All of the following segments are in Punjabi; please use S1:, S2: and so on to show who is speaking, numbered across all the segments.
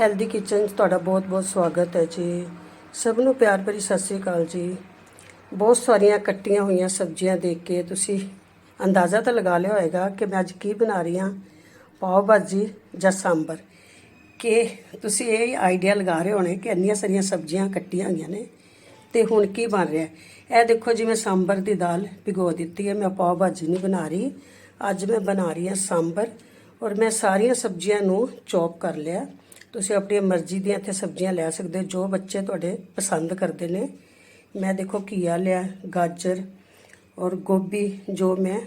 S1: ਹੈਲਦੀ ਕਿਚਨ 'ਚ ਤੁਹਾਡਾ ਬਹੁਤ-ਬਹੁਤ ਸਵਾਗਤ ਹੈ ਜੀ। ਸਭ ਨੂੰ ਪਿਆਰ ਭਰੀ ਸਤਿ ਸ੍ਰੀ ਅਕਾਲ ਜੀ। ਬਹੁਤ ਸਾਰੀਆਂ ਕੱਟੀਆਂ ਹੋਈਆਂ ਸਬਜ਼ੀਆਂ ਦੇਖ ਕੇ ਤੁਸੀਂ ਅੰਦਾਜ਼ਾ ਤਾਂ ਲਗਾ ਲਿਆ ਹੋਵੇਗਾ ਕਿ ਮੈਂ ਅੱਜ ਕੀ ਬਣਾ ਰਹੀ ਹਾਂ। ਪਾਓ ਭਾਜੀ ਜਾਂ ਸਾਂਬਰ। ਕਿ ਤੁਸੀਂ ਇਹ ਆਈਡੀਆ ਲਗਾ ਰਹੇ ਹੋਣੇ ਕਿ ਇੰਨੀਆਂ ਸਾਰੀਆਂ ਸਬਜ਼ੀਆਂ ਕੱਟੀਆਂ ਹੋਈਆਂ ਨੇ ਤੇ ਹੁਣ ਕੀ ਬਣ ਰਿਹਾ ਇਹ ਦੇਖੋ ਜੀ, ਮੈਂ ਸਾਂਬਰ ਦੀ ਦਾਲ ਭਿਗੋ ਦਿੱਤੀ ਹੈ। ਮੈਂ ਪਾਓ ਭਾਜੀ ਨਹੀਂ ਬਣਾ ਰਹੀ। ਅੱਜ ਮੈਂ ਬਣਾ ਰਹੀ ਹਾਂ ਸਾਂਬਰ ਔਰ ਮੈਂ ਸਾਰੀਆਂ ਸਬਜ਼ੀਆਂ ਨੂੰ ਚੌਪ ਕਰ ਲਿਆ। ਤੁਸੀਂ ਆਪਣੀ ਮਰਜ਼ੀ ਦੀਆਂ ਇੱਥੇ ਸਬਜ਼ੀਆਂ ਲੈ ਸਕਦੇ ਹੋ, ਜੋ ਬੱਚੇ ਤੁਹਾਡੇ ਪਸੰਦ ਕਰਦੇ ਨੇ। ਮੈਂ ਦੇਖੋ ਘੀਆ ਲਿਆ, ਗਾਜਰ ਔਰ ਗੋਭੀ, ਜੋ ਮੈਂ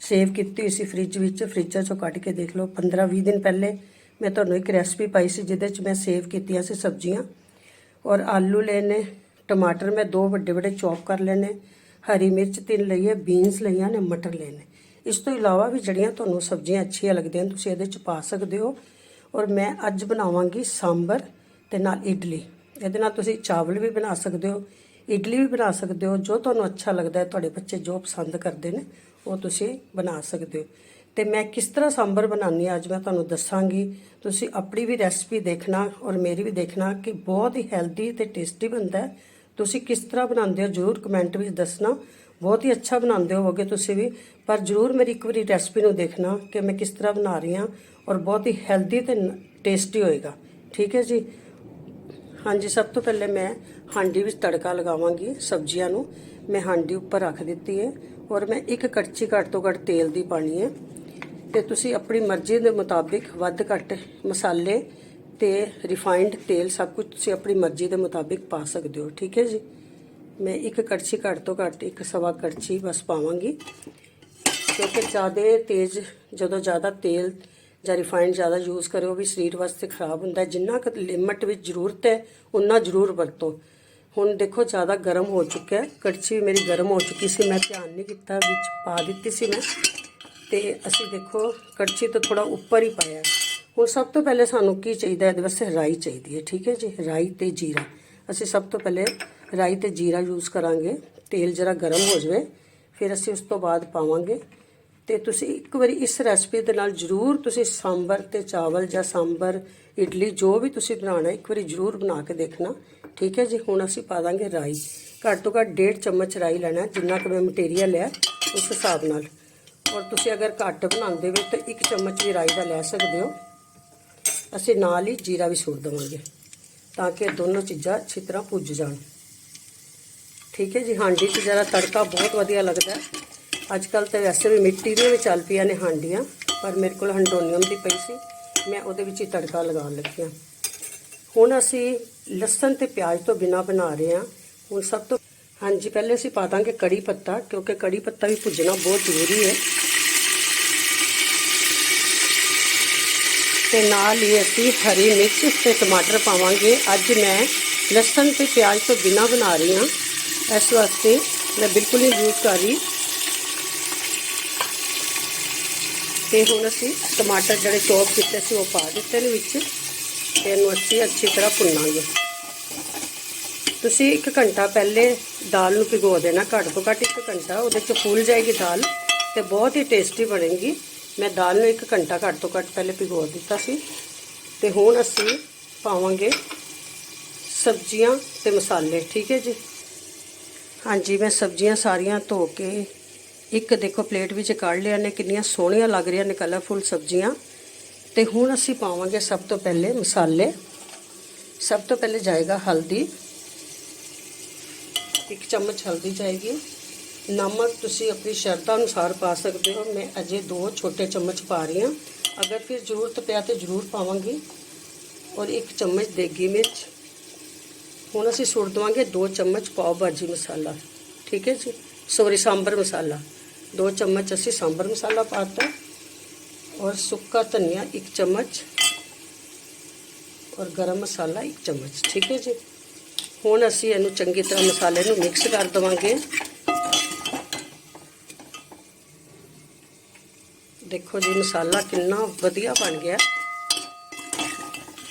S1: ਸੇਵ ਕੀਤੀ ਹੋਈ ਸੀ ਫ੍ਰਿਜ ਵਿੱਚ ਫ੍ਰਿਜਾਂ ਚੋਂ ਕੱਢ ਕੇ ਦੇਖ ਲਓ। 15-20 ਦਿਨ ਪਹਿਲੇ ਮੈਂ ਤੁਹਾਨੂੰ ਇੱਕ ਰੈਸਪੀ ਪਾਈ ਸੀ, ਜਿਹਦੇ 'ਚ ਮੈਂ ਸੇਵ ਕੀਤੀਆਂ ਸੀ ਸਬਜ਼ੀਆਂ। ਔਰ ਆਲੂ ਲੈਣੇ ਟਮਾਟਰ ਮੈਂ ਦੋ ਵੱਡੇ ਵੱਡੇ ਚੌਪ ਕਰ ਲੈਣੇ ਹਰੀ ਮਿਰਚ ਤਿੰਨ ਲਈਏ ਬੀਨਸ ਲਈਆਂ ਨੇ, ਮਟਰ ਲੈਣੇ ਇਸ ਤੋਂ ਇਲਾਵਾ ਵੀ ਜਿਹੜੀਆਂ ਤੁਹਾਨੂੰ ਸਬਜ਼ੀਆਂ ਅੱਛੀਆਂ ਲੱਗਦੀਆਂ ਤੁਸੀਂ ਇਹਦੇ 'ਚ ਪਾ ਸਕਦੇ ਹੋ। ਔਰ ਮੈਂ ਅੱਜ ਬਣਾਵਾਂਗੀ ਸਾਂਬਰ ਤੇ ਨਾਲ ਇਡਲੀ। ਇਹਦੇ ਨਾਲ ਤੁਸੀਂ ਚਾਵਲ ਵੀ ਬਣਾ ਸਕਦੇ ਹੋ। ਇਡਲੀ ਵੀ ਬਣਾ ਸਕਦੇ ਹੋ। ਜੋ ਤੁਹਾਨੂੰ ਅੱਛਾ ਲੱਗਦਾ ਹੈ, ਤੁਹਾਡੇ ਬੱਚੇ ਜੋ ਪਸੰਦ ਕਰਦੇ ਨੇ, ਉਹ ਤੁਸੀਂ ਬਣਾ ਸਕਦੇ ਹੋ। ਤੇ ਮੈਂ ਕਿਸ ਤਰ੍ਹਾਂ ਸਾਂਬਰ ਬਣਾਉਣੀ ਆ ਅੱਜ ਮੈਂ ਤੁਹਾਨੂੰ ਦੱਸਾਂਗੀ। ਤੁਸੀਂ ਆਪਣੀ ਵੀ ਰੈਸਪੀ ਦੇਖਣਾ ਔਰ ਮੇਰੀ ਵੀ ਦੇਖਣਾ ਕਿ ਬਹੁਤ ਹੀ ਹੈਲਦੀ ਤੇ ਟੇਸਟੀ ਬਣਦਾ ਹੈ। ਤੁਸੀਂ ਕਿਸ ਤਰ੍ਹਾਂ ਬਣਾਉਂਦੇ ਹੋ, ਜਰੂਰ ਕਮੈਂਟ ਵਿੱਚ ਦੱਸਣਾ। ਬਹੁਤ ਹੀ ਅੱਛਾ ਬਣਾਉਂਦੇ ਹੋਵੋਗੇ ਤੁਸੀਂ ਵੀ। ਪਰ ਜਰੂਰ ਮੇਰੀ ਇੱਕ ਵਾਰੀ ਰੈਸਪੀ ਨੂੰ ਦੇਖਣਾ ਕਿ ਮੈਂ ਕਿਸ ਤਰ੍ਹਾਂ ਬਣਾ ਰਹੀ ਹਾਂ ਔਰ ਬਹੁਤ ਹੀ ਹੈਲਦੀ ਤੇ ਟੇਸਟੀ ਹੋਏਗਾ। ਠੀਕ ਹੈ ਜੀ? ਹਾਂਜੀ, ਸਭ ਤੋਂ ਪਹਿਲੇ ਮੈਂ ਹਾਂਡੀ ਵਿੱਚ ਤੜਕਾ ਲਗਾਵਾਂਗੀ ਸਬਜ਼ੀਆਂ ਨੂੰ। ਮੈਂ ਹਾਂਡੀ ਉੱਪਰ ਰੱਖ ਦਿੱਤੀ ਹੈ ਔਰ ਮੈਂ ਇੱਕ ਕੜਛੀ ਘੱਟ ਤੋਂ ਘੱਟ ਤੇਲ ਦੀ ਪਾਣੀ ਹੈ। ਤੇ ਤੁਸੀਂ ਆਪਣੀ ਮਰਜ਼ੀ ਦੇ ਮੁਤਾਬਿਕ ਵੱਧ ਘੱਟ ਮਸਾਲੇ ਤੇ ਰਿਫਾਈਨਡ ਤੇਲ ਸਭ ਕੁਝ ਤੁਸੀਂ ਆਪਣੀ ਮਰਜ਼ੀ ਦੇ ਮੁਤਾਬਿਕ ਪਾ ਸਕਦੇ ਹੋ। ਠੀਕ ਹੈ ਜੀ? ਮੈਂ ਇੱਕ ਕੜਛੀ ਘੱਟ ਤੋਂ ਘੱਟ ਇੱਕ ਸਵਾ ਕੜਛੀ ਬਸ ਪਾਵਾਂਗੀ। ਕਿਉਂਕਿ ਜ਼ਿਆਦਾ ਤੇਜ਼, ਜਦੋਂ ਜ਼ਿਆਦਾ ਤੇਲ ਜਾਂ ਰਿਫਾਈਨਡ ਜ਼ਿਆਦਾ ਯੂਜ਼ ਕਰਿਓ ਵੀ ਸਰੀਰ ਵਾਸਤੇ ਖਰਾਬ ਹੁੰਦਾ ਜਿੰਨਾ ਕੁ ਲਿਮਟ ਵਿੱਚ ਜ਼ਰੂਰਤ ਹੈ ਉਨਾ ਜ਼ਰੂਰ ਵਰਤੋ। ਹੁਣ ਦੇਖੋ, ਜ਼ਿਆਦਾ ਗਰਮ ਹੋ ਚੁੱਕਿਆ ਕੜਛੀ ਵੀ ਮੇਰੀ ਗਰਮ ਹੋ ਚੁੱਕੀ ਸੀ, ਮੈਂ ਧਿਆਨ ਨਹੀਂ ਕੀਤਾ, ਵਿੱਚ ਪਾ ਦਿੱਤੀ ਸੀ ਮੈਂ। ਤੇ ਅਸੀਂ ਦੇਖੋ, ਕੜਛੀ ਤੋਂ ਥੋੜਾ ਉੱਪਰ ਹੀ ਪਾਇਆ ਹੁਣ ਸਭ ਤੋਂ ਪਹਿਲੇ ਸਾਨੂੰ ਕੀ ਚਾਹੀਦਾ ਇਹਦੇ ਵਾਸਤੇ ਰਾਈ ਚਾਹੀਦੀ ਹੈ, ਠੀਕ ਹੈ ਜੀ? ਰਾਈ ਤੇ ਜੀਰਾ। ਅਸੀਂ ਸਭ ਤੋਂ ਪਹਿਲੇ ਰਾਈ ਤੇ ਜੀਰਾ ਯੂਜ਼ ਕਰਾਂਗੇ, ਤੇਲ ਜਰਾ ਗਰਮ ਹੋ ਜਾਵੇ, ਫਿਰ ਅਸੀਂ ਉਸ ਤੋਂ ਬਾਅਦ ਪਾਵਾਂਗੇ। ਤੇ ਤੁਸੀਂ ਇੱਕ ਵਾਰੀ ਇਸ ਰੈਸਪੀ ਦੇ ਨਾਲ ਜਰੂਰ ਤੁਸੀਂ ਸਾਂਬਰ ਤੇ ਚਾਵਲ ਜਾਂ ਸਾਂਬਰ, ਇਡਲੀ, ਜੋ ਵੀ ਤੁਸੀਂ ਬਣਾਉਣਾ, ਇੱਕ ਵਾਰੀ ਜਰੂਰ ਬਣਾ ਕੇ ਦੇਖਣਾ। ਠੀਕ ਹੈ ਜੀ? ਹੁਣ ਅਸੀਂ ਪਾ ਦਾਂਗੇ ਰਾਈ। ਘੱਟ ਤੋਂ ਘੱਟ 1.5 ਚਮਚ ਰਾਈ ਲੈਣਾ, ਜਿੰਨਾ ਕੁ ਮੈਂ ਮਟੀਰੀਅਲ ਹੈ ਉਸ ਹਿਸਾਬ ਨਾਲ। ਔਰ ਤੁਸੀਂ ਅਗਰ ਘੱਟ ਬਣਾਉਂਦੇ ਹੋ, ਤਾਂ 1 ਚਮਚ ਵੀ ਰਾਈ ਦਾ ਲੈ ਸਕਦੇ ਹੋ। ਅਸੀਂ ਨਾਲ ਹੀ ਜੀਰਾ ਵੀ ਸੁੱਟ ਦੇਵਾਂਗੇ, ਤਾਂ ਕਿ ਦੋਨੋਂ ਚੀਜ਼ਾਂ ਅੱਛੀ ਤਰ੍ਹਾਂ ਭੁੱਜ ਜਾਣ। ਠੀਕ ਹੈ ਜੀ, ਹਾਂਡੀ 'ਚ ਜਰਾ ਤੜਕਾ ਬਹੁਤ ਵਧੀਆ ਲੱਗਦਾ ਅੱਜ ਕੱਲ ਤਾਂ ਵੈਸੇ ਵੀ ਮਿੱਟੀ ਦੀਆਂ ਵੀ ਚੱਲ ਪਈਆਂ ਨੇ ਹਾਂਡੀਆਂ, ਪਰ ਮੇਰੇ ਕੋਲ ਹੰਡੋਨੀਅਮ ਦੀ ਪਈ ਸੀ। ਮੈਂ ਉਹਦੇ ਵਿੱਚ ਹੀ ਤੜਕਾ ਲਗਾਉਣ ਲੱਗੀ ਹਾਂ। ਹੁਣ ਅਸੀਂ ਲਸਣ ਤੇ ਪਿਆਜ਼ ਤੋਂ ਬਿਨਾ ਬਣਾ ਰਹੇ ਹਾਂ। ਹੁਣ ਸਭ ਤੋਂ, ਹਾਂਜੀ, ਪਹਿਲੇ ਅਸੀਂ ਪਾ ਦਾਂਗੇ ਕੜੀ ਪੱਤਾ, ਕਿਉਂਕਿ ਕੜੀ ਪੱਤਾ ਵੀ ਭੁੱਜਣਾ ਬਹੁਤ ਜ਼ਰੂਰੀ ਹੈ। ਤੇ ਨਾਲ ਹੀ ਅਸੀਂ ਹਰੀ ਮਿਰਚ ਤੇ ਟਮਾਟਰ ਪਾਵਾਂਗੇ। ਅੱਜ ਮੈਂ ਲਸਣ ਤੇ ਪਿਆਜ਼ ਤੋਂ ਬਿਨਾ ਬਣਾ ਰਹੀ ਹਾਂ। ਇਸ ਵਾਸਤੇ ਮੈਂ ਬਿਲਕੁਲ ਹੀ ਯੂਜ਼ ਕਰ ਰਹੀ। ਤੇ ਹੁਣ ਅਸੀਂ ਟਮਾਟਰ ਜਿਹੜੇ ਚੌਪ ਕੀਤੇ ਸੀ ਉਹ ਪਾ ਦਿੱਤੇ ਨੇ ਵਿੱਚ। ਤੇ ਇਹਨੂੰ ਅਸੀਂ ਅੱਛੀ ਤਰ੍ਹਾਂ ਭੁੰਨਾਂਗੇ। ਤੁਸੀਂ 1 ਘੰਟਾ ਪਹਿਲੇ ਦਾਲ ਨੂੰ ਭਿਗੋ ਦੇਣਾ, ਘੱਟ ਤੋਂ ਘੱਟ 1 ਘੰਟਾ। ਉਹਦੇ ਚ ਫੁੱਲ ਜਾਏਗੀ ਦਾਲ ਤੇ ਬਹੁਤ ਹੀ ਟੇਸਟੀ ਬਣੇਗੀ। ਮੈਂ ਦਾਲ ਨੂੰ 1 ਘੰਟਾ ਘੱਟ ਤੋਂ ਘੱਟ ਪਹਿਲੇ ਭਿਗੋ ਦਿੱਤਾ ਸੀ। ਤੇ ਹੁਣ ਅਸੀਂ ਪਾਵਾਂਗੇ ਸਬਜ਼ੀਆਂ ਤੇ ਮਸਾਲੇ, ਠੀਕ ਹੈ ਜੀ? ਹਾਂਜੀ, ਮੈਂ ਸਬਜ਼ੀਆਂ ਸਾਰੀਆਂ ਧੋ ਕੇ ਇੱਕ ਦੇਖੋ ਪਲੇਟ ਵਿੱਚ ਕੱਢ ਲਿਆ ਨੇ, ਕਿੰਨੀਆਂ ਸੋਹਣੀਆਂ ਲੱਗ ਰਹੀਆਂ ਨੇ ਕਲਰਫੁੱਲ ਸਬਜ਼ੀਆਂ। ਤੇ ਹੁਣ ਅਸੀਂ ਪਾਵਾਂਗੇ ਸਭ ਤੋਂ ਪਹਿਲੇ ਮਸਾਲੇ। ਸਭ ਤੋਂ ਪਹਿਲੇ ਜਾਏਗਾ ਹਲਦੀ। ਇੱਕ ਚਮਚ ਹਲਦੀ ਜਾਏਗੀ ਨਮਕ ਤੁਸੀਂ ਆਪਣੀ ਸ਼ਰਧਾ ਅਨੁਸਾਰ ਪਾ ਸਕਦੇ ਹੋ। ਮੈਂ ਅਜੇ ਦੋ ਛੋਟੇ ਚਮਚ ਪਾ ਰਹੀ ਹਾਂ। ਅਗਰ ਫਿਰ ਜ਼ਰੂਰਤ ਪਿਆ ਤੇ ਜ਼ਰੂਰ ਪਾਵਾਂਗੀ। ਔਰ ਇੱਕ ਚਮਚ ਦੇਗੀ ਮਿਰਚ। ਹੁਣ ਅਸੀਂ ਸੁੱਟ ਦਵਾਂਗੇ 2 ਚਮਚ ਪਾਓ ਭਾਜੀ ਮਸਾਲਾ, ਠੀਕ ਹੈ ਜੀ? ਸੋਰੀ ਸਾਂਬਰ ਮਸਾਲਾ। 2 ਚਮਚ ਅਸੀਂ ਸਾਂਬਰ ਮਸਾਲਾ ਪਾਤਾ। ਔਰ ਸੁੱਕਾ ਧਨੀਆ 1 ਚਮਚ ਔਰ ਗਰਮ ਮਸਾਲਾ 1 ਚਮਚ, ਠੀਕ ਹੈ ਜੀ? ਹੁਣ ਅਸੀਂ ਇਹਨੂੰ ਚੰਗੀ ਤਰ੍ਹਾਂ ਮਸਾਲੇ ਨੂੰ ਮਿਕਸ ਕਰ ਦਵਾਂਗੇ। ਦੇਖੋ ਜੀ, ਮਸਾਲਾ ਕਿੰਨਾ ਵਧੀਆ ਬਣ ਗਿਆ।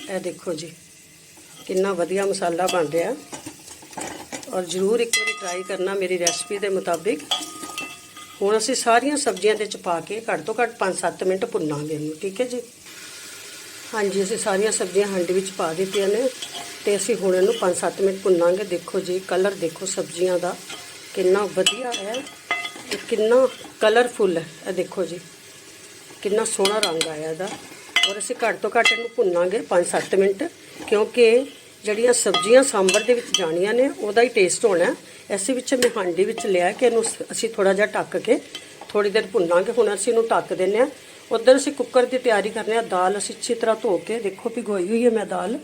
S1: ਇਹ ਦੇਖੋ ਜੀ। ਕਿੰਨਾ ਵਧੀਆ ਮਸਾਲਾ ਬਣ ਰਿਹਾ। ਔਰ ਜਰੂਰ ਇੱਕ ਵਾਰੀ ਟਰਾਈ ਕਰਨਾ ਮੇਰੀ ਰੈਸਪੀ ਦੇ ਮੁਤਾਬਿਕ। ਹੁਣ ਅਸੀਂ ਸਾਰੀਆਂ ਸਬਜ਼ੀਆਂ ਦੇ ਚ ਪਾ ਕੇ ਘੱਟ ਤੋਂ ਘੱਟ 5-7 ਮਿੰਟ ਭੁੰਨਾਂਗੇ ਇਹਨੂੰ, ਠੀਕ ਹੈ ਜੀ? ਹਾਂਜੀ, ਅਸੀਂ ਸਾਰੀਆਂ ਸਬਜ਼ੀਆਂ ਹਾਂਡੀ ਵਿੱਚ ਪਾ ਦਿੱਤੀਆਂ ਨੇ ਤੇ ਅਸੀਂ ਹੁਣ ਇਹਨੂੰ 5-7 ਮਿੰਟ ਭੁੰਨਾਂਗੇ। ਦੇਖੋ ਜੀ ਕਲਰ ਦੇਖੋ ਸਬਜ਼ੀਆਂ ਦਾ, ਕਿੰਨਾ ਵਧੀਆ ਹੈ ਤੇ ਕਿੰਨਾ ਕਲਰਫੁੱਲ ਹੈ। ਇਹ ਦੇਖੋ ਜੀ, ਕਿੰਨਾ ਸੋਹਣਾ ਰੰਗ ਆਇਆ ਇਹਦਾ। ਔਰ ਅਸੀਂ ਘੱਟ ਤੋਂ ਘੱਟ ਇਹਨੂੰ ਭੁੰਨਾਂਗੇ 5-7 ਮਿੰਟ, ਕਿਉਂਕਿ ਜਿਹੜੀਆਂ ਸਬਜ਼ੀਆਂ ਸਾਂਬਰ ਦੇ ਵਿੱਚ ਜਾਣੀਆਂ ਨੇ, ਉਹਦਾ ਹੀ ਟੇਸਟ ਹੋਣਾ। ਹੈ। ਵਿੱਚ ਮੈਂ ਹਾਂਡੀ ਵਿੱਚ ਲਿਆ ਕਿ ਇਹਨੂੰ ਅਸੀਂ ਥੋੜਾ ਜਿਹਾ ਟੱਕ ਕੇ ਥੋੜੀ ਦੇਰ ਭੁੰਨਾਂਗੇ। ਹੁਣ ਅਸੀਂ ਇਹਨੂੰ ਟੱਕ ਦਿੰਨੇ ਆ ਉਧਰ ਅਸੀਂ ਕੁੱਕਰ ਦੀ ਤਿਆਰੀ ਕਰਨੇ ਆ ਦਾਲ ਅਸੀਂ ਅੱਛੀ ਤਰ੍ਹਾਂ ਧੋ ਕੇ, ਦੇਖੋ ਭਿਗੋਈ ਹੋਈ ਹੈ ਮੈਂ ਦਾਲ,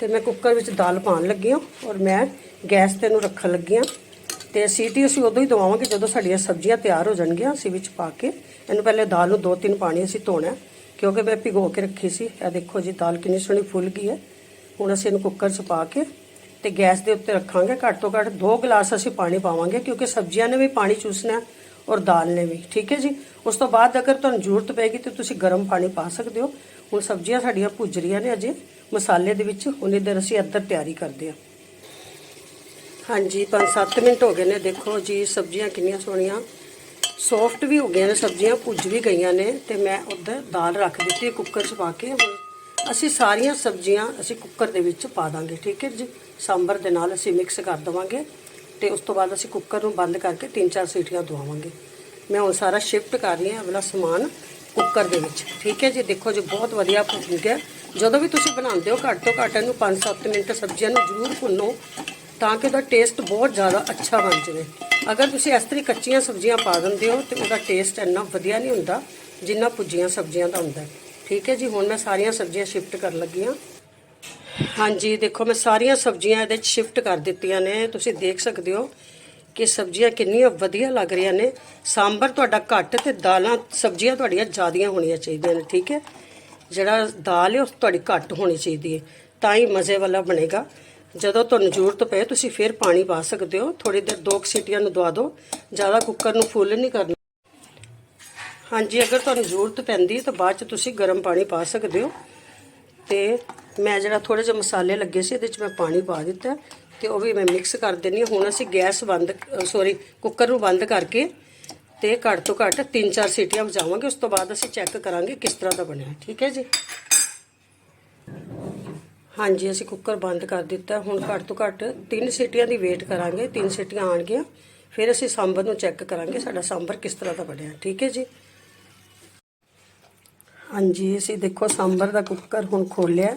S1: ਤੇ ਮੈਂ ਕੁੱਕਰ ਵਿੱਚ ਦਾਲ ਪਾਉਣ ਲੱਗੀ ਹਾਂ ਔਰ ਮੈਂ ਗੈਸ ਤੇ ਇਹਨੂੰ ਰੱਖਣ ਲੱਗੀ ਹਾਂ। ਤੇ ਸੀਟੀ ਅਸੀਂ ਉਦੋਂ ਹੀ ਦਵਾਵਾਂਗੇ ਜਦੋਂ ਸਾਡੀਆਂ ਸਬਜ਼ੀਆਂ ਤਿਆਰ ਹੋ ਜਾਣਗੀਆਂ। ਅਸੀਂ ਵਿੱਚ ਪਾ ਕੇ ਇਹਨੂੰ ਪਹਿਲੇ ਦਾਲ ਨੂੰ ਦੋ ਤਿੰਨ ਪਾਣੀ ਅਸੀਂ ਧੋਣਾ ਕਿਉਂਕਿ ਮੈਂ ਭਿਗੋ ਕੇ ਰੱਖੀ ਸੀ। ਇਹ ਦੇਖੋ ਜੀ, ਦਾਲ ਕਿੰਨੀ ਸੋਹਣੀ ਫੁੱਲ ਗਈ ਹੈ। ਹੁਣ ਅਸੀਂ ਇਹਨੂੰ ਕੁੱਕਰ 'ਚ ਪਾ ਕੇ ਤੇ ਗੈਸ ਦੇ ਉੱਤੇ ਰੱਖਾਂਗੇ। ਘੱਟ ਤੋਂ ਘੱਟ 2 ਗਲਾਸ ਅਸੀਂ ਪਾਣੀ ਪਾਵਾਂਗੇ, ਕਿਉਂਕਿ ਸਬਜ਼ੀਆਂ ਨੇ ਵੀ ਪਾਣੀ ਚੂਸਣਾ ਔਰ ਦਾਲ ਨੇ ਵੀ। ਠੀਕ ਹੈ ਜੀ? ਉਸ ਤੋਂ ਬਾਅਦ ਅਗਰ ਤੁਹਾਨੂੰ ਜ਼ਰੂਰਤ ਪਏਗੀ ਤੇ ਤੁਸੀਂ ਗਰਮ ਪਾਣੀ ਪਾ ਸਕਦੇ ਹੋ। ਹੁਣ ਸਬਜ਼ੀਆਂ ਸਾਡੀਆਂ ਭੁੱਜ ਰਹੀਆਂ ਨੇ ਅਜੇ। ਮਸਾਲੇ ਦੇ ਵਿੱਚ ਹੁਣ ਇਧਰ ਅਸੀਂ ਅੱਧਰ ਤਿਆਰੀ ਕਰਦੇ ਹਾਂ। ਹਾਂਜੀ 5-7 ਮਿੰਟ ਹੋ ਗਏ ਨੇ। ਦੇਖੋ ਜੀ, ਸਬਜ਼ੀਆਂ ਕਿੰਨੀਆਂ ਸੋਹਣੀਆਂ। ਸੌਫਟ ਵੀ ਹੋ ਗਈਆਂ ਨੇ ਸਬਜ਼ੀਆਂ ਭੁੱਜ ਵੀ ਗਈਆਂ ਨੇ ਤੇ ਮੈਂ ਉੱਧਰ ਦਾਲ ਰੱਖ ਦਿੱਤੀ ਕੁੱਕਰ 'ਚ ਪਾ ਕੇ। ਹੁਣ ਅਸੀਂ ਸਾਰੀਆਂ ਸਬਜ਼ੀਆਂ ਅਸੀਂ ਕੁੱਕਰ ਦੇ ਵਿੱਚ ਪਾ ਦਾਂਗੇ, ਠੀਕ ਹੈ ਜੀ? ਸਾਂਬਰ ਦੇ ਨਾਲ ਅਸੀਂ ਮਿਕਸ ਕਰ ਦਵਾਂਗੇ ਤੇ ਉਸ ਤੋਂ ਬਾਅਦ ਅਸੀਂ ਕੁੱਕਰ ਨੂੰ ਬੰਦ ਕਰਕੇ 3-4 ਸੀਟੀਆਂ ਦਵਾਵਾਂਗੇ। ਮੈਂ ਹੁਣ ਸਾਰਾ ਸ਼ਿਫਟ ਕਰ ਰਹੀ ਹਾਂ ਅਗਲਾ ਸਮਾਨ ਕੁੱਕਰ ਦੇ ਵਿੱਚ, ਠੀਕ ਹੈ ਜੀ? ਦੇਖੋ ਜੀ, ਬਹੁਤ ਵਧੀਆ ਭੁੱਜ ਗਿਆ ਜਦੋਂ ਵੀ ਤੁਸੀਂ ਬਣਾਉਂਦੇ ਹੋ, ਘੱਟ ਤੋਂ ਘੱਟ ਇਹਨੂੰ 5-7 ਮਿੰਟ ਸਬਜ਼ੀਆਂ ਨੂੰ ਜ਼ਰੂਰ ਭੁੰਨੋ। ਤਾਂ ਕਿ ਉਹਦਾ ਟੇਸਟ ਬਹੁਤ ਜ਼ਿਆਦਾ ਅੱਛਾ ਬਣ ਜਾਵੇ। ਅਗਰ ਤੁਸੀਂ ਇਸ ਤਰ੍ਹਾਂ ਕੱਚੀਆਂ ਸਬਜ਼ੀਆਂ ਪਾ ਦਿੰਦੇ ਹੋ ਤੇ ਉਹਦਾ ਟੇਸਟ ਇੰਨਾ ਵਧੀਆ ਨਹੀਂ ਹੁੰਦਾ ਜਿੰਨਾ ਪੁੱਜੀਆਂ ਸਬਜ਼ੀਆਂ ਦਾ ਹੁੰਦਾ। ਠੀਕ ਹੈ ਜੀ, ਹੁਣ ਮੈਂ ਸਾਰੀਆਂ ਸਬਜ਼ੀਆਂ ਸ਼ਿਫਟ ਕਰਨ ਲੱਗੀ ਹਾਂ। ਹਾਂਜੀ, ਦੇਖੋ ਮੈਂ ਸਾਰੀਆਂ ਸਬਜ਼ੀਆਂ ਇਹਦੇ ਵਿੱਚ ਸ਼ਿਫਟ ਕਰ ਦਿੱਤੀਆਂ ਨੇ। ਤੁਸੀਂ ਦੇਖ ਸਕਦੇ ਹੋ ਕਿ ਸਬਜ਼ੀਆਂ ਕਿੰਨੀਆਂ ਵਧੀਆ ਲੱਗ ਰਹੀਆਂ ਨੇ। ਸਾਂਬਰ ਤੁਹਾਡਾ ਘੱਟ ਤੇ ਦਾਲਾਂ, ਸਬਜ਼ੀਆਂ ਤੁਹਾਡੀਆਂ ਜ਼ਿਆਦੀਆਂ ਹੋਣੀਆਂ ਚਾਹੀਦੀਆਂ ਨੇ, ਠੀਕ ਹੈ? ਜਿਹੜਾ ਦਾਲ ਹੈ, ਉਹ ਤੁਹਾਡੀ ਘੱਟ ਹੋਣੀ ਚਾਹੀਦੀ ਹੈ। ਤਾਂ ਹੀ ਮਜ਼ੇ ਵਾਲਾ ਬਣੇਗਾ। ਜਦੋਂ ਤੁਹਾਨੂੰ ਜ਼ਰੂਰਤ ਪਏ, ਤੁਸੀਂ ਫਿਰ ਪਾਣੀ ਪਾ ਸਕਦੇ ਹੋ। ਥੋੜੀ ਦੇਰ ਦੋ ਕੁ ਸੀਟੀਆਂ ਨੂੰ ਦਵਾ ਦਿਓ। ਜ਼ਿਆਦਾ ਕੁੱਕਰ ਨੂੰ ਫੁੱਲ ਨਹੀਂ ਕਰਨਾ। ਹਾਂਜੀ, ਅਗਰ ਤੁਹਾਨੂੰ ਜ਼ਰੂਰਤ ਪੈਂਦੀ ਤਾਂ ਬਾਅਦ ਚ ਤੁਸੀਂ ਗਰਮ ਪਾਣੀ ਪਾ ਸਕਦੇ ਹੋ। ਤੇ ਮੈਂ ਜਿਹੜਾ ਥੋੜੇ ਜਿਹੇ ਮਸਾਲੇ ਲੱਗੇ ਸੀ, ਇਹਦੇ ਵਿੱਚ ਮੈਂ ਪਾਣੀ ਪਾ ਦਿੱਤਾ ਤੇ ਉਹ ਵੀ ਮੈਂ ਮਿਕਸ ਕਰ ਦਿੰਨੀ ਹੁਣ ਅਸੀਂ ਗੈਸ ਬੰਦ ਸੌਰੀ ਕੁੱਕਰ ਨੂੰ ਬੰਦ ਕਰਕੇ ਤੇ ਘੱਟ ਤੋਂ ਘੱਟ 3-4 ਸੀਟੀਆਂ ਵਜਾਵਾਂਗੇ। ਉਸ ਤੋਂ ਬਾਅਦ ਅਸੀਂ ਚੈੱਕ ਕਰਾਂਗੇ ਕਿਸ ਤਰ੍ਹਾਂ ਦਾ ਬਣਿਆ। ਠੀਕ ਹੈ ਜੀ? ਹਾਂਜੀ, ਅਸੀਂ ਕੁੱਕਰ ਬੰਦ ਕਰ ਦਿੱਤਾ। ਹੁਣ ਘੱਟ ਤੋਂ ਘੱਟ 3 ਸੀਟੀਆਂ ਦੀ ਵੇਟ ਕਰਾਂਗੇ। 3 ਸੀਟੀਆਂ ਆਣਗੀਆਂ ਫਿਰ ਅਸੀਂ ਸਾਂਬਰ ਨੂੰ ਚੈੱਕ ਕਰਾਂਗੇ ਸਾਡਾ ਸਾਂਬਰ ਕਿਸ ਤਰ੍ਹਾਂ ਦਾ ਬਣਿਆ। ਠੀਕ ਹੈ ਜੀ? ਹਾਂਜੀ, ਅਸੀਂ ਦੇਖੋ ਸਾਂਬਰ ਦਾ ਕੁੱਕਰ ਹੁਣ ਖੋਲਿਆ।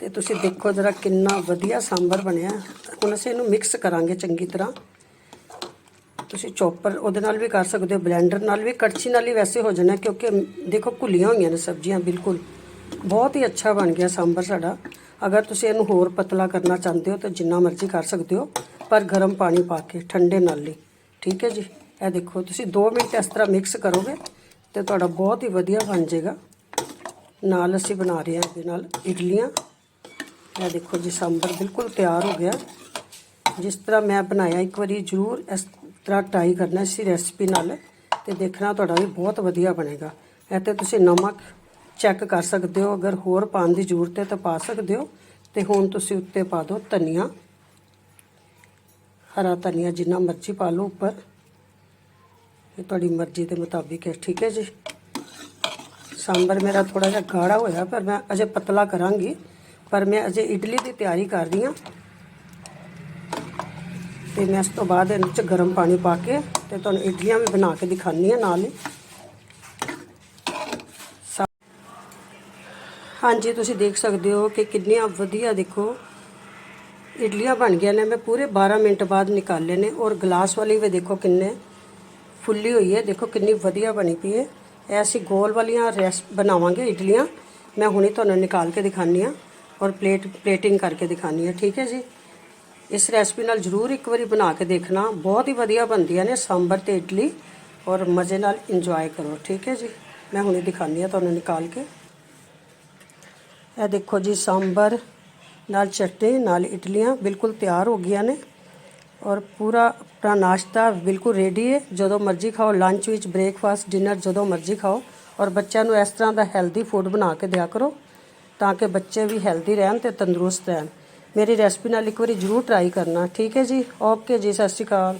S1: ਤੇ ਤੁਸੀਂ ਦੇਖੋ ਜਰਾ ਕਿੰਨਾ ਵਧੀਆ ਸਾਂਬਰ ਬਣਿਆ। ਹੁਣ ਅਸੀਂ ਇਹਨੂੰ ਮਿਕਸ ਕਰਾਂਗੇ ਚੰਗੀ ਤਰ੍ਹਾਂ। ਤੁਸੀਂ ਚੋਪਰ ਉਹਦੇ ਨਾਲ ਵੀ ਕਰ ਸਕਦੇ ਹੋ ਬਲੈਂਡਰ ਨਾਲ ਵੀ। ਕੜਛੀ ਨਾਲ ਹੀ ਵੈਸੇ ਹੋ ਜਾਣਾ, ਕਿਉਂਕਿ ਦੇਖੋ ਘੁੱਲੀਆਂ ਹੋਈਆਂ ਨੇ ਸਬਜ਼ੀਆਂ, ਬਿਲਕੁਲ। ਬਹੁਤ ਹੀ ਅੱਛਾ ਬਣ ਗਿਆ ਸਾਂਬਰ ਸਾਡਾ। ਅਗਰ ਤੁਸੀਂ ਇਹਨੂੰ ਹੋਰ ਪਤਲਾ ਕਰਨਾ ਚਾਹੁੰਦੇ ਹੋ ਤਾਂ ਜਿੰਨਾ ਮਰਜ਼ੀ ਕਰ ਸਕਦੇ ਹੋ, ਪਰ ਗਰਮ ਪਾਣੀ ਪਾ ਕੇ, ਠੰਡੇ ਨਾਲ ਹੀ। ਠੀਕ ਹੈ ਜੀ? ਇਹ ਦੇਖੋ, ਤੁਸੀਂ 2 ਮਿੰਟ ਇਸ ਤਰ੍ਹਾਂ ਮਿਕਸ ਕਰੋਗੇ ਤੇ ਤੁਹਾਡਾ ਬਹੁਤ ਹੀ ਵਧੀਆ ਬਣ ਜਾਏਗਾ। ਨਾਲ ਅਸੀਂ ਬਣਾ ਰਹੇ ਹਾਂ ਇਹਦੇ ਨਾਲ ਇਡਲੀਆਂ। ਇਹ ਦੇਖੋ ਜੀ, ਸਾਂਬਰ ਬਿਲਕੁਲ ਤਿਆਰ ਹੋ ਗਿਆ। ਜਿਸ ਤਰ੍ਹਾਂ ਮੈਂ ਬਣਾਇਆ, ਇੱਕ ਵਾਰੀ ਜ਼ਰੂਰ ਇਸ ਤਰ੍ਹਾਂ ਟਰਾਈ ਕਰਨਾ, ਇਸ ਰੈਸਪੀ ਨਾਲ ਤੇ ਦੇਖਣਾ ਤੁਹਾਡਾ ਵੀ ਬਹੁਤ ਵਧੀਆ ਬਣੇਗਾ। ਇਹ ਤੇ ਤੁਸੀਂ ਨਮਕ ਚੈੱਕ ਕਰ ਸਕਦੇ ਹੋ। ਅਗਰ ਹੋਰ ਪਾਉਣ ਦੀ ਜ਼ਰੂਰਤ ਹੈ ਤਾਂ ਪਾ ਸਕਦੇ ਹੋ। ਤੇ ਹੁਣ ਤੁਸੀਂ ਉੱਤੇ ਪਾ ਦਿਓ ਧਨੀਆ। ਹਰਾ ਧਨੀਆ ਜਿੰਨਾ ਮਰਜ਼ੀ ਪਾ ਲਓ ਉੱਪਰ। ਇਹ ਤੁਹਾਡੀ ਮਰਜ਼ੀ ਦੇ ਮੁਤਾਬਿਕ ਹੈ। ਠੀਕ ਹੈ ਜੀ। ਸਾਂਬਰ ਮੇਰਾ ਥੋੜਾ ਜਿਹਾ ਗਾੜਾ ਹੋਇਆ, ਪਰ ਮੈਂ ਅਜੇ ਪਤਲਾ ਕਰਾਂਗੀ। ਪਰ ਮੈਂ ਅਜੇ ਇਡਲੀ ਦੀ ਤਿਆਰੀ ਕਰ ਰਹੀ ਹਾਂ। ਤੇ ਮੈਂ ਇਸ ਤੋਂ ਬਾਅਦ ਇਹਦੇ ਵਿੱਚ ਗਰਮ ਪਾਣੀ ਪਾ ਕੇ ਤੇ ਤੁਹਾਨੂੰ ਇਡਲੀਆਂ ਵੀ ਬਣਾ ਕੇ ਦਿਖਾਣੀ ਆ ਨਾਲ ਹੀ। ਹਾਂਜੀ, ਤੁਸੀਂ ਦੇਖ ਸਕਦੇ ਹੋ ਕਿ ਕਿੰਨੀਆਂ ਵਧੀਆ ਦੇਖੋ। ਇਡਲੀਆਂ ਬਣ ਗਈਆਂ ਨੇ, ਮੈਂ ਪੂਰੇ 12 ਮਿੰਟ ਬਾਅਦ ਨਿਕਾਲੇ ਨੇ ਔਰ ਗਲਾਸ ਵਾਲੀ ਵੀ ਦੇਖੋ ਕਿੰਨੇ ਫੁੱਲੀ ਹੋਈ ਹੈ। ਦੇਖੋ ਕਿੰਨੀ ਵਧੀਆ ਬਣੀ ਪਈ ਹੈ। ਇਹ ਅਸੀਂ ਗੋਲ ਵਾਲੀਆਂ ਰੈਸ ਬਣਾਵਾਂਗੇ ਇਡਲੀਆਂ। ਮੈਂ ਹੁਣੇ ਤੁਹਾਨੂੰ ਨਿਕਾਲ ਕੇ ਦਿਖਾਣੀ ਆ ਔਰ ਪਲੇਟ, ਪਲੇਟਿੰਗ ਕਰਕੇ ਦਿਖਾਣੀ ਆ ਠੀਕ ਹੈ ਜੀ? ਇਸ ਰੈਸਪੀ ਨਾਲ ਜ਼ਰੂਰ ਇੱਕ ਵਾਰੀ ਬਣਾ ਕੇ ਦੇਖਣਾ। ਬਹੁਤ ਹੀ ਵਧੀਆ ਬਣਦੀਆਂ ਨੇ ਸਾਂਬਰ ਤੇ ਇਡਲੀ ਔਰ ਮਜ਼ੇ ਨਾਲ ਇੰਜੋਏ ਕਰੋ। ਠੀਕ ਹੈ ਜੀ? ਮੈਂ ਹੁਣੇ ਦਿਖਾਣੀ ਆ ਤੁਹਾਨੂੰ ਨਿਕਾਲ ਕੇ। ਇਹ ਦੇਖੋ ਜੀ, ਸਾਂਬਰ ਨਾਲ ਚਟਨੀ ਨਾਲ ਇਡਲੀਆਂ ਬਿਲਕੁਲ ਤਿਆਰ ਹੋ ਗਈਆਂ ਨੇ ਔਰ ਪੂਰਾ ਆਪਣਾ ਨਾਸ਼ਤਾ ਬਿਲਕੁਲ ਰੈਡੀ ਹੈ ਜਦੋਂ ਮਰਜ਼ੀ ਖਾਓ ਲੰਚ ਵਿੱਚ ਬ੍ਰੇਕਫਾਸਟ ਡਿਨਰ ਜਦੋਂ ਮਰਜ਼ੀ ਖਾਓ ਔਰ ਬੱਚਿਆਂ ਨੂੰ ਇਸ ਤਰ੍ਹਾਂ ਦਾ ਹੈਲਦੀ ਫੂਡ ਬਣਾ ਕੇ ਦਿਆ ਕਰੋ ਤਾਂ ਕਿ ਬੱਚੇ ਵੀ ਹੈਲਦੀ ਰਹਿਣ ਤੇ ਤੰਦਰੁਸਤ ਰਹਿਣ। ਮੇਰੀ ਰੈਸਪੀ ਨਾਲ ਇੱਕ ਵਾਰੀ ਜ਼ਰੂਰ ਟਰਾਈ ਕਰਨਾ। ਠੀਕ ਹੈ ਜੀ? ਓਕੇ ਜੀ, ਸਤਿ ਸ਼੍ਰੀ ਅਕਾਲ।